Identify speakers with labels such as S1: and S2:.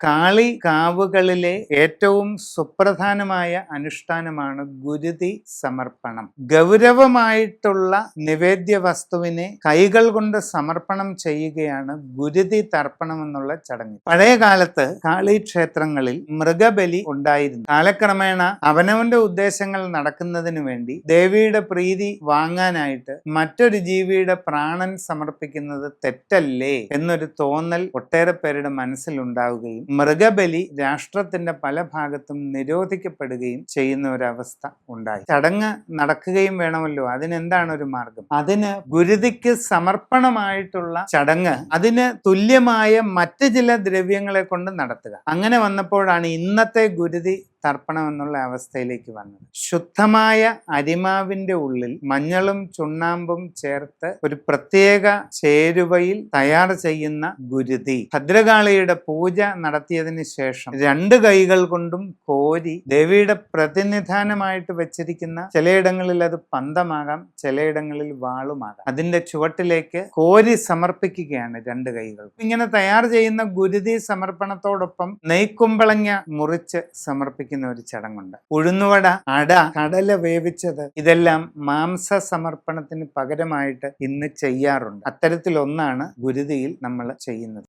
S1: കാളി കാവുകളിലെ ഏറ്റവും സുപ്രധാനമായ അനുഷ്ഠാനമാണ് ഗുരുതി സമർപ്പണം. ഗൗരവമായിട്ടുള്ള നിവേദ്യ വസ്തുവിനെ കൈകൾ കൊണ്ട് സമർപ്പണം ചെയ്യുകയാണ് ഗുരുതി തർപ്പണം എന്നുള്ള ചടങ്ങ്. പഴയ കാലത്ത് കാളി ക്ഷേത്രങ്ങളിൽ മൃഗബലി ഉണ്ടായിരുന്നു. കാലക്രമേണ അവനവന്റെ ഉദ്ദേശങ്ങൾ നടക്കുന്നതിന് വേണ്ടി ദേവിയുടെ പ്രീതി വാങ്ങാനായിട്ട് മറ്റൊരു ജീവിയുടെ പ്രാണൻ സമർപ്പിക്കുന്നത് തെറ്റല്ലേ എന്നൊരു തോന്നൽ ഒട്ടേറെ പേരുടെ മനസ്സിലുണ്ടാവുകയും മൃഗബലി രാഷ്ട്രത്തിന്റെ പല ഭാഗത്തും നിരോധിക്കപ്പെടുകയും ചെയ്യുന്ന ഒരവസ്ഥ ഉണ്ടായി. ചടങ്ങ് നടക്കുകയും വേണമല്ലോ. അതിനെന്താണ് ഒരു മാർഗം? അതിന് ഗുരുതിക്ക് സമർപ്പണമായിട്ടുള്ള ചടങ്ങ് അതിന് തുല്യമായ മറ്റ് ചില ദ്രവ്യങ്ങളെ കൊണ്ട് നടത്തുക. അങ്ങനെ വന്നപ്പോഴാണ് ഇന്നത്തെ ഗുരുതി തർപ്പണം എന്നുള്ള അവസ്ഥയിലേക്ക് വന്നത്. ശുദ്ധമായ അരിമാവിന്റെ ഉള്ളിൽ മഞ്ഞളും ചുണ്ണാമ്പും ചേർത്ത് ഒരു പ്രത്യേക ചേരുവയിൽ തയ്യാർ ചെയ്യുന്ന ഗുരുതി. ഭദ്രകാളിയുടെ പൂജ നടത്തിയതിന് ശേഷം രണ്ട് കൈകൾ കൊണ്ടും കോരി ദേവിയുടെ പ്രതിനിധാനമായിട്ട് വെച്ചിരിക്കുന്ന ചിലയിടങ്ങളിൽ അത് പന്തമാകാം ചിലയിടങ്ങളിൽ വാളുമാകാം. അതിന്റെ ചുവട്ടിലേക്ക് കോരി സമർപ്പിക്കുകയാണ് രണ്ട് കൈകൾ. ഇങ്ങനെ തയ്യാർ ചെയ്യുന്ന ഗുരുതി സമർപ്പണത്തോടൊപ്പം നെയ്ക്കുമ്പളങ്ങ മുറിച്ച് സമർപ്പിക്കുന്ന ഒരു ചടങ്ങുണ്ട്. ഉഴുന്നുവട അട കടല വേവിച്ചത് ഇതെല്ലാം മാംസ സമർപ്പണത്തിന് പകരമായിട്ട് ഇന്ന് ചെയ്യാറുണ്ട്. അത്തരത്തിലൊന്നാണ് ഗുരുതിയിൽ നമ്മൾ ചെയ്യുന്നത്.